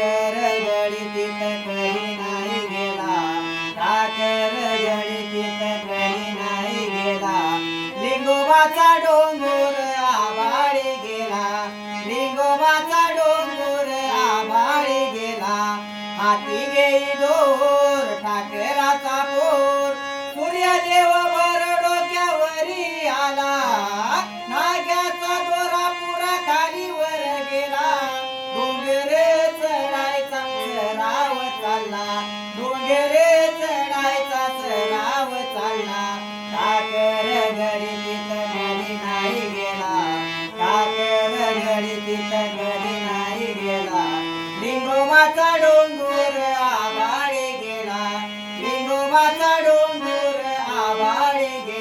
सागर नाही गेला. सागर गळी तिथ गेला. लिंगोबाचा डोंगर आभाळी गेला. हाती गेई डोंगर डोंगर चढायचा सराव चालला. ठाकर गडीत घडी नाही गेला. ठाकर गडीत घडी नाही गेला. लिंगोबाचा डोंगर आभाळी गेला. लिंगोबाचा डोंगर आभाळी गेला.